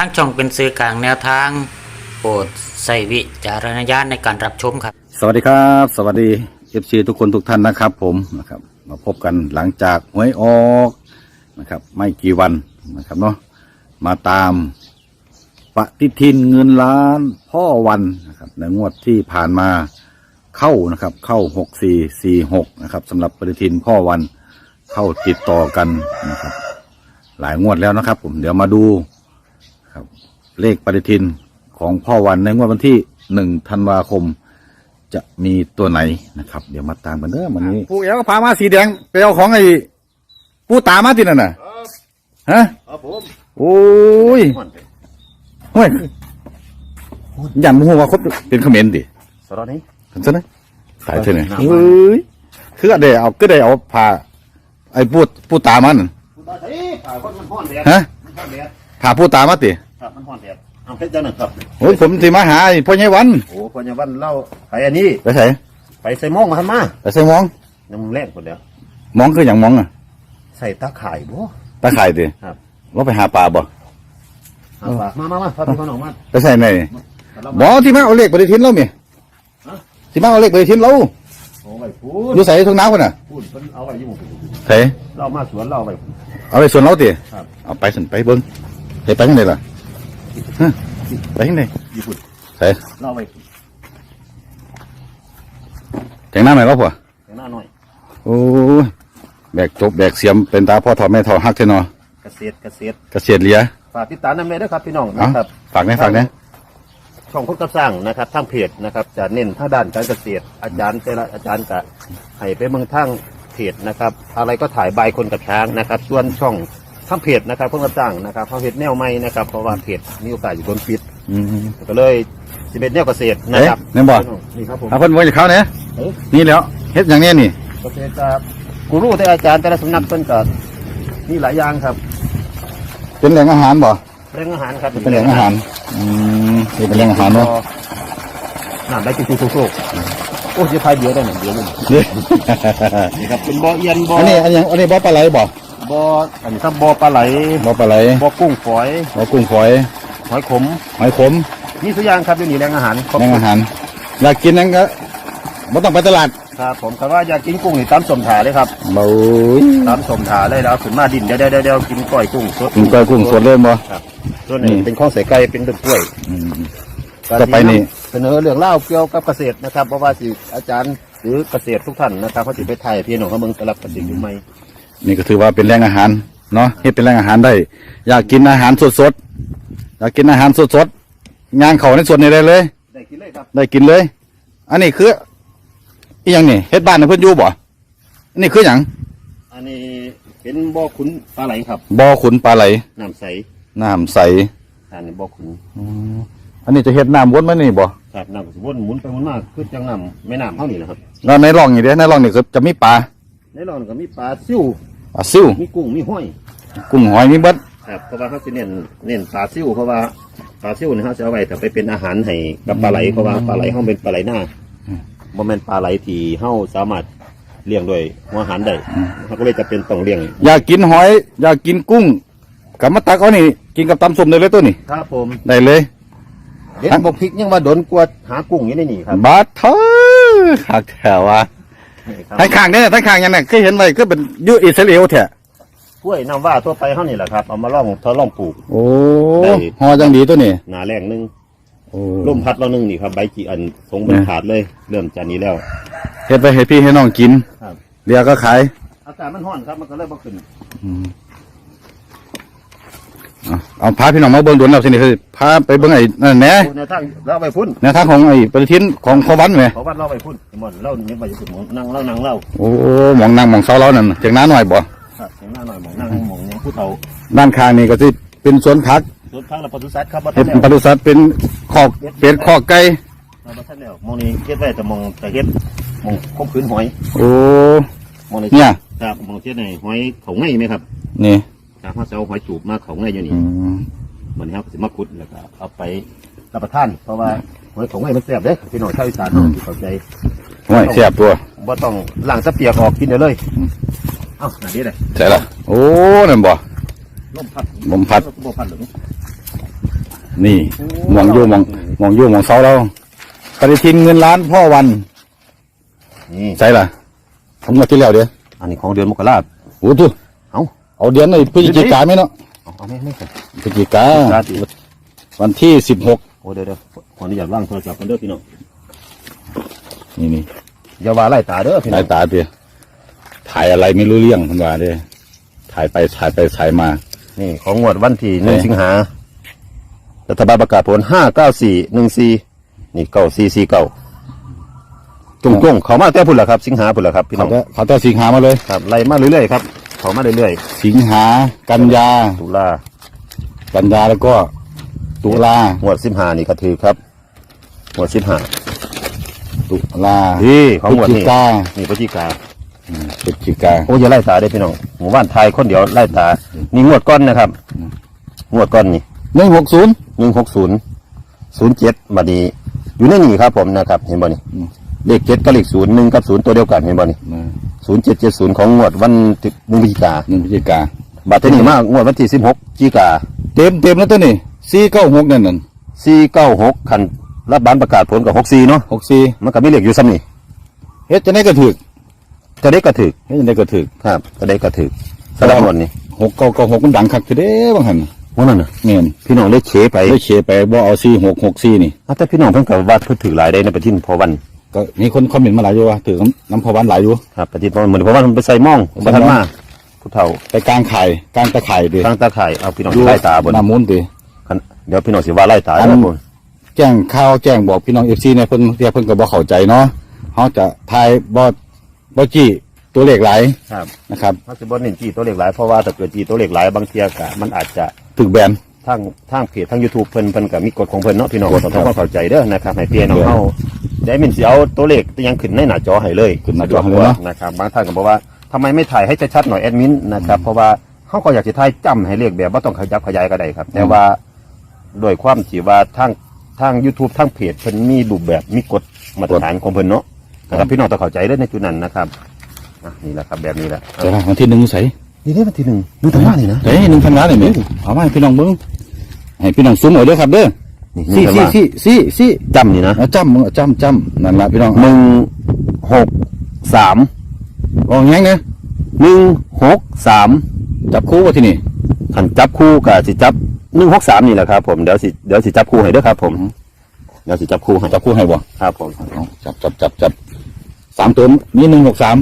ทั้งช่องเป็นสื่อกลางแนวทาง โปรดใส่วิจารณญาณในการรับชมครับ สวัสดีครับ สวัสดีเอฟซีทุกคนทุกท่านนะครับ ผมนะครับ มาพบกันหลังจากหวยออกนะครับ ไม่กี่วันนะครับเนาะมาตามปฏิทินเงินล้านพ่อวันนะครับในงวดที่ผ่านมาเข้านะครับ เข้าหกสี่สี่หกนะครับสำหรับปฏิทินพ่อวันเข้าติดต่อกันนะครับ หลายงวดแล้วนะครับ ผมเดี๋ยวมาดู เลขปฏิทินของพ่อวันในงวดวันที่หนึ่งธันวาคม จะมีตัวไหนนะครับ เดี๋ยวมาตามกันเด้อวันนี้ผู้เอ๋ก็พามาสีแดงไปเอาของไอ้ผู้ตามาที่นั่นน่ะฮะครับผมโอ้ยเฮ้ยยันมูว่าคบเป็นเขมรดิสรนี้เห็นซะนะตายเท่าไหร่ครับเฮ้ยคือได้เอาก็ได้เอาพาไอ้ผู้ผู้ตามันผู้ตาใช้ผ่าคนมันห้อนแดดฮะมันห้อนแดดพาผู้ตามาติ ครับมันห้อนแดดเอาเพชรจังหนึ่งครับโอ้ยผมสิมาหาไอ้พ่อใหญ่วัน โอ้พญาวันเล่าไปอันนี้ไปใส่ไปใส่หมองมาทำมาไปใส่มองยังแรกคนเดียวมองคืออย่างมองอะใส่ตาข่ายบ่ ตาข่ายติครับ ว่าไปหาปลาบ่เอาฝากมามามาพาพี่น้องมาไปใส่ไหนเราบอที่มาเอาเลขปฏิทินเราเมียฮะที่มาเอาเลขปฏิทินเราโอ้ไปพูอดยู่ใส่ทุ่งน้ำกันน่ะพูดเพิ่นเอาไว้อยุ่งใส่เรามาสวนเราไป เอาไปส่วนเราติครับ เอาไปสันไปเบิ้งใส่ไปทางไหนล่ะฮะ ไปทางไหนญี่ปุ่นใส่เราไปแต่งหน้าใหม่ก็พอข้างหน้าหน่อย โอ้ยแบกจบแบกเสียมเป็นตาพ่อทอแม่ทอฮักเทนอเกษตรเกษตรเกษียณเหลียฝากติดตามน้ำเมด้วยครับพี่น้องเอานะครับฝากแน่ฝากแน่ช่องคนกับสร้างนะครับทางเพจนะครับ จะเน้นทางด้านการเกษตร อาจารย์แต่ละอาจารย์ก็ให้ไปเมืองทางเพจนะครับ อะไรก็ถ่ายใบายคนกับช้างนะครับ ส่วนช่อง ทางเพจนะครับคนกับสร้างนะครับเขาเพจแนวใหม่นะครับเพราะว่าเพจมีโอกาสอยู่บนปิดอืม ก็เลยสิเป็นแนวเกษตรนะครับเอ๊ะแม่นบ่ นี่ครับผมเอาเพิ่นไว้จะเข้าเนี่ยเอ๊ะนี่แล้วเฮ็ดอย่างนี้นี่ เกษตรจะกูรู้แต่อาจารย์แต่ละสำนักเพิ่นก็มีหลายอย่างครับเป็นแหล่งอาหารบ่เรื่องอาหารครับเป็นแหล่งอาหารอืมนี่เป็นแหล่งอาหารเนาะน้ำได้จุกๆๆโอ้ยจะพายเดียวได้หนึ่งเดียวเลยนี่นี่ครับเป็นบ่อเอียนบ่ออันนี้อันนี้อันนี้บ่ปลาไหลบ่ บ่ออันนี้ครับบ่อปลาไหลบ่ปลาไหลบ่อกุ้งฝอยบ่กุ้งฝอยหอยขมหอยขมนี่สุกอย่างครับอยู่นี่แหล่งอาหารครบแหล่งอาหาร อยากกินนั่นก็บ่ต้องไปตลาดครับผมคำว่าอยากกินกุ้งนี่ตามสมถาเลยครับเบาตามสมถาเลยแล้วเอาขึ้นมาดินเดี๋ยวเดี๋ยวเดี๋ยวเดี๋ยวกินก้อยกุ้งสดกินก้อยกุ้งสดเลยบ่ครับส่วนนี้นี่เป็นข้องใส่ไก่เป็นต้นกล้วยอืมต่อไปนี่เสนอเรื่องเล่าวเกี่ยวกับเกษตรนะครับเพราะว่าสิอาจารย์หรือเกษตรทุกท่านนะครับเขาจะไปไทยพี่น้องเขาเมืองสลับกันสิ่งใหม่ นี่ก็ถือว่าเป็นแหล่งอาหารเนาะเฮ็ดเป็นแหล่งอาหารได้ อยากกินอาหารสดๆอยากกินอาหารสดๆงานเขาในส่วนนี้ได้เลย ได้กินเลยครับได้กินเลย อันนี้คืออีหยังนี่เฮ็ดบ้านให้เพิ่นอยู่บ่อันนี้คือหยังอันนี้เป็นบ่อขุนปลาไหลครับบ่อขุนปลาไหลน้ำใสน้ำใสอันนี้บ่อขุนอันนี้จะเฮ็ดน้ำวนมานี่บ่ครับน้ำวนหมุนไปหมุนมาคือจังน้ำแม่น้ำเท่านี้นะครับแล้วในร่องนี่เด้ในร่องนี่ก็จะมีปลา ในรอนก็มีปลาซิ่วปลาซิวมีกุ้งมีห้อย กุ้งหอยมีเบิดครับเพราะว่าเขาจะเน้นเน้นปลาซิ่วเพราะว่าปลาซิ่วเนี่ยเขาจะเอาไว้แต่ไปเป็นอาหารให้กับปลาไหลเพราะว่าปลาไหลเขาเป็นปลาไหลหน้าบ่แม่นปลาไหลที่เขาสามารถเลี้ยงด้วยหัวอาหารได้เขาก็เลยจะเป็นต้องเลี้ยง อยากกินหอย อยากกินกุ้งกับมาตักเอานี่ กินกับตำส้มได้เลยตัวนี้ครับผมได้เลยเด็ดบกพริกยังว่าโดนกวดหากุ้งอยู่ในนี่ครับบาดเถอหักแถวว่านี่ครับ ทั้งข้างเนี่ยทั้งข้างยังไงเคยเห็นไว้ก็เป็นอยูอิสราเอลแท้กล้วยน้ำว่าทั่วไปเขานี่แหละครับเอามาล่องทดลองปลูก โอ้ได้หอจังดีตัวนี้หนาแรงหนึงโอ้ลมพัดเราหนึงนี่ครับใบจีอันทรงมันนะขาดเลย เริ่มจากนี้แล้วเฮ็ดไปให้พี่ให้น้องกินครับเรียกก็ขายอากาศมันร้อนครับมันก็เลยบ่ขึ้น เอาเอาพาพี่น้องมาเบิ่งดวนแล้วสินี่คือพาไปเบิ่งไอ้นั่นแหน่โอ้แนวทางเราไปพุ่นแนวทางของไอ้ปฏิทินของพ่อวันแหมเพราะว่าเราไปพุ่นหมดเราเนี่ยไปอยู่หมองนั่งเล่านั่งเล่าโอ้หมองนางหมองเสาเรานั่นเถียงน้าหน่อยบ่ครับเสียงหน้าหน่อยหมองนั่งหมองยังผู้เฒ่าด้านข้างนี่ก็สิเป็นสวนผักรถทางเราปศุสัตว์ครับบ่เฮ็ทัดนปแล้วศุสัตว์เป็นคอกเป็ดคอกไก่เราบ่ทันแล้วหมองนี้เฮ็ดไว้แต่หมองแต่เฮ็ดหมองคบขืนหอยโอ้หมองนี้เนี่ยครับหมองเฮ็ดในหอยเขาไงไหมครับนี่ ครับเขาจะเอาหอยจูบมาเขาไงอยู่นี่อืมเหมือนเขาสิมาขุดแล้วก็เอาไปรับประทาน เพราะว่าหอยเขาไงมันแซ่บเด้พี่น้องชาวอีสานเนาะที่เข้าใจโอ้ยแซ่บตัวบ่ต้องล้างสะเปียกออกกินได้เลยเอ้านั่นนี่เลยใช่ละโอ้นั่นบ่ลมพัดลมพัดบ่พัดหรือนี่มองอยู่มองมองอยู่มองเสาเราปฏิทินเงินล้านพ่อวันนี่ใช่ล่ะผมงวดที่แล้วเดียวอันนี้ของเดือนมกราโอ้ทุเอา เอาเดือนในพฤศจิกาไหมเนาะเอาเอาไม่ไม่ครับพฤศจิการาตรีวันที่สิบหกโอ้เดี๋ยวเดี๋ยวขออนุญาตว่างโทรศัพท์กันเด้อพี่น้องนี่นี่อย่าว่าไล่ตาเด้อพี่น้สาอยงตาเดียถ่ายอะไรไม่รู้เรื่องคุณว่าเด้ถ่ายไปถ่ายไปถ่ายมา นี่ของงวดวันที่หนึ่งเอ๊ะสิงหารัฐบาลประกาศผลห้าเก้าสี่หนึ่งสี่นี่เก้าสี่สี่เก้าจงจงๆเขามาแต่พุ่นละครับ สิงหาพุ่นละครับพี่น้เขาองจะเขาจะสิงหามาเลยครับไล่มาเรื่อยๆครับ เขามาเรื่อยสิงหากันยาๆตุลากันยาแล้วก็ตุลางวดสิบห้านี่ก็ถือครับงวดสิบห้าตุลานี่ขพองฤงวศดจินี่กานี่พฤศจิกาพฤศจิกาโอ้ยอย่าไล่ตาได้อพี่น้องหมู่บ้านไทยคนเดียวไล่ตานี่งวดก้อนนะครับงวดก้อนนี่หนึ่งหกศูนย์หนึ่งหกศูนย์ศูนย์เจ็ดบัดนี้อยู่ในนี่ครับผมนะครับ เห็นบ่นี่เลขเจ็ดกับเลขศูนย์หนึ่งกับศูนย์ตัวเดียวกันเห็นบ่นี่ ศูนย์เจ็ดเจ็ดศูนย์ของงวดวันที่หนึ่งพฤศจิกาหนึ่งพฤศจิกาบัดนี้มากงวดวันที่สิบหกพฤศจิกาเต็มเต็มแล้วตัวนี้สี่เก้าหกนั่นนั่นสี่เก้าหกคันรับบานประกาศผลกับหกสี่เนาะหกสี่มันก็มีเลขอยู่ซ้ำนี่เฮ็ดจะได้กระถึกจะได้กระถือเฮ็ดจะได้กระถึกครับจะได้กระถือสำหรับงวดนี้หกเก้าเก้าหกมันดังคักทีเด้บางหันว่านั่นน่ะเมียนพี่น้องได้เฉไปได้เชียร์ไปบ่เอาสี่หกหกสี่นี่อะแต่พี่น้องเพิ่งกับว่าเพิ่งถือหลายได้ในประเทศพอวัน ก็มีคนคอมเมนต์มาหลายอยู่ว่าถือน้ำพอวันหลายอยู่ครับประเทศพอวันเหมือนพอวันมันไปใส่หม่องบัทันมาผู้เฒ่าไปกลางไข่กลางตะไคร่ดิตั้งตาข่ายเอาพี่น้องสิไล่ตาบนน้ำมูลดิคันเดี๋ยวพี่น้องสิว่าไล่ตาอันแล้วบนแจ้งข่าวแจ้งบอกพี่น้องเอฟซีเนี่ยเพิ่นเรียกเพิ่นก็บ่เข้าใจเนาะเขาจะทายบ่บ่จี้ตัวเลขหลายครับนะครับมันสิบ่เน้นจีตัวเลขหลายเพราะว่าถ้าเกิดจีตัวเลขหลายบางเทียกะมันอาจจะถึกแบน ทางทางเพจทาง YouTube เพิ่นเพิ่นก็มีกฎของเพิ่นเนาะพี่น้องกฎต้องครับทำความเข้าใจเด้อนะครับให้พี่น้องเดี๋ยวเฮาได้มินสิเอาตัวเลขตัวยังขึ้นในหน้าจอให้เลยขึ้นหน้าจอให้เลยเนาะ นะครับบางท่านก็บอกว่าทำไมไม่ถ่ายให้ชัดๆหน่อยแอดมินนะครับเพราะว่าเขาก็อยากจะถ่ายจำให้เลขแบบว่าต้องขยับขยายก็ได้ครับ แต่ว่าโดยความที่ว่าทางทาง YouTube ทางเพจเพิ่นมีรูปแบบมีกฎมาตรฐานของเพิ่นเนาะนะครับพี่น้องต้องเข้าใจเด้อในจุดนั้นนะครับอะนี่แหละครับแบบนี้แหละเดี๋ยวนะวันที่หนึ่งใส่ นี่นี่วันที่หนึ่งดูทางหน้านี่นะเฮ้ยหนึ่งพันล้านเลยแม่เอามาให้พี่น้องเบิ่งให้พี่น้องซูมเอาเด้อครับเด้อนี่ซี่นี่ซี่ซี่ซี่ซี่จำนี่นะเอาจ้ำมึงเอาจ้ำจ้ำนั่นล่ะพี่น้องหนึ่งหกสามเอาแง่งเนี่ยหนึ่งหกสามจับคู่ว่าที่นี่ขันจับคู่กับสิจับหนึ่งหกสามนี่แหละครับผมเดี๋ยวสิเดี๋ยวสิจับคู่ให้เด้อครับ ผมเดี๋ยวสิจับคู่ให้จับคู่ให้บ่ครับผมเอาจับจับจับจับสามตัวมีหนึ่งหกสาม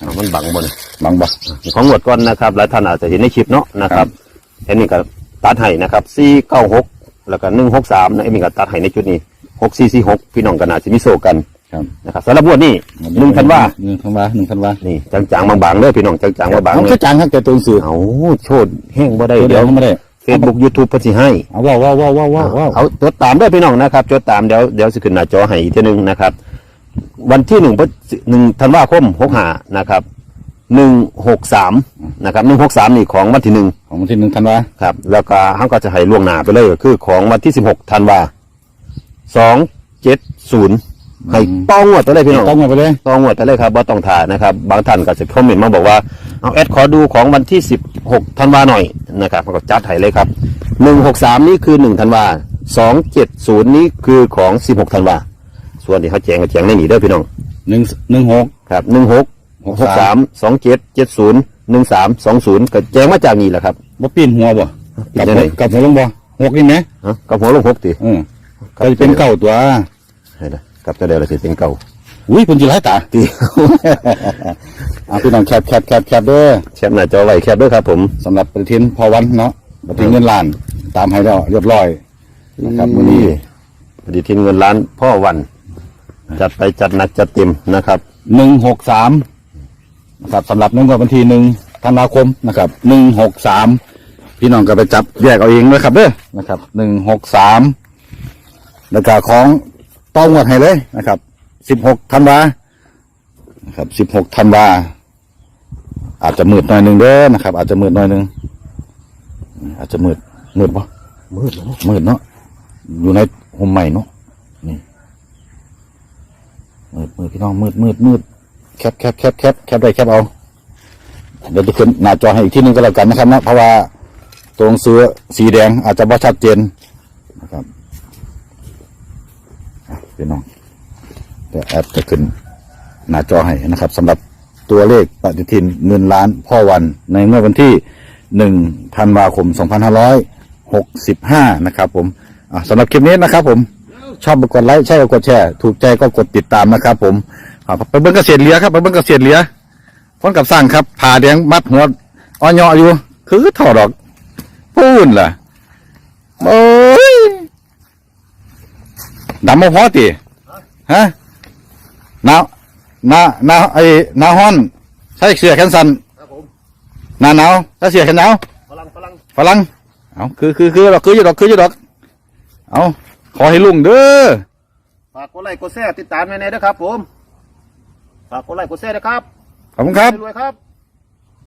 อ่า มันบังบนบังบ่ของหมวดก่อนนะครับหลายท่านอาจจะเห็นในคลิปเนาะนะครับอันนี้ก็ตัดให้นะครับสี่เก้าหกแล้วก็หนึ่งหกสามนะเอ็มก็ตัดให้ในจุดนี้หกสี่สี่หกพี่น้องกันอาจจะมีโซกันครับนะครับสำหรับงวดนี้หนึ่งธันวาหนึ่งธันวาหนึ่งธันวานี่จางๆบางๆเลยพี่น้องจางๆบางเอาๆเลแค่ยจางครับแต่ตัวหนังสือเอาโชดแห้งบ่ได้เดี๋เดี๋ยยววเขาไม่ได้เฟซบุ๊กยูทูบเพิ่นสิให้เอาว้าวว้าวว้าวว้าวว้าวว้าวเอาจดตามด้วยพี่น้องนะครับจดตามเดี๋ยวเดี๋ยวสิขึ้นหน้าจอให้อีกทีหนึงนะครับ วันที่หนึ่งพฤศหนึ่งธันวาคมหกห้านะครับหนึ่งหกสามนะครับหนึ่งหกสามนี่ของวันที่หนึ่งของวันที่หนึ่งธันวาครับแล้วก็เขาก็จะให้ล่วงหน้าไปเลยก็คือของวันที่สิบหกธันวาสองเจ็ดศูนย์ให้ต้องวดไปเลยพี่น้องต้องมาไปเลยต้องหมดไปเลยครับว่าต้องถ่ายนะครับ บางท่านก็จะคอมเมนต์มาบอกว่าเอาแอดขอดูของวันที่16ธันวาหน่อยนะครับก็จัดให้เลยครับ163นี่คือ1ธันวา270นี่คือของ16ธันวา ส่วนที่เขาแจงก็แจงในนี้เด้อพี่น้องหนึ่งหนึ่งหก ครับ16 63 27 70 13 20ก็แจงมาจากนี่แหละครับบ่ปีนหัวบ่ปีกลันได้ไหนหัวกลับหัวลงบ่หกนี่ไหมฮะกับหัวลงหกติเออก็จะเป็นเก่าตัวให้นะกับจะได้ละสิเป็นเก่าอุ้ยเพิ่นสิหลายตาตีอะพี่น้องแคบแคบแคบแคบเด้อแคปหน้าจอไว้แคปด้วยครับผมสำหรับปฏิทินพอวันเนาะปฏิทินเงินล้านตามให้แล้วเรียบร้อยนะครับมื้อนี้ปฏิทินเงินล้านพ่อวัน จัดไปจัดหนักจัดเต็มนะครับหนึ่งหกสามนะครับสำหรับนึงวันที่หนึ่งธันวาคมนะครับหนึ่งหกสามพี่น้องก็ไปจับแยกเอาเองนะครับเด้อนะครับหนึ่งหกสามแล้วก็ของต้องงวดให้เลยนะครับสิบหกธันวานะครับสิบหกธันวาอาจจะมืดหน่อยหนึ่งเด้อนะครับ อาจจะมืดหน่อยหนึ่งอาจจะมืดมืดปะมืดแล้วมืดเนาะอยู่ในห่มใหม่เนาะนี่ มืดมืดพี่น้องมืดมืดมืดแคบแคบแคบแคบแคบได้แคบเอา เดี๋ยวจะขึ้นหน้าจอให้อีกที่หนึงก็แล้วกันนะครับนะเพราะว่าตัวหนังสือสีแดงอาจจะบ่ชัดเจนนะครับพี่น้องเดี๋ยวแอดจะขึ้นหน้าจอให้นะครับสำหรับตัวเลขปฏิทินเงินล้านพ่อวันในเมื่อวันที่หนึ่งธันวาคมสองพันห้าร้อยหกสิบห้านะครับผมสำหรับคลิปนี้นะครับผม ชอบกดไลค์ใช่ก็กดแชร์ถูกใจก็กดติดตามนะครับผมอะไปเบิ้งเกษตรเหลียครับไปเบิ้งเกษตรเหลียคนกับสร้างครับผ่าแดงมัดหัวอ่อนยออยู่ คือถอดออกพูนล่ะโอ้ยดำมาพอตีฮะหนาวหนาหนาวไอ้หนาวฮ้อนใส่เสื้อแขนสั้นครับผมหนาหนาวใส่เสื้อแขนยาวพลังพลังฝรั่งเอาคือคือคือดอกคืออยู่ดอกคืออยู่ดอกเอา ขอให้ลุงเด้อฝากกดไลค์กดแชร์ติดตามในนี้ด้วยครับผมฝากกดไลค์กดแชร์นะครับขอบคุณครับ รวยๆครับ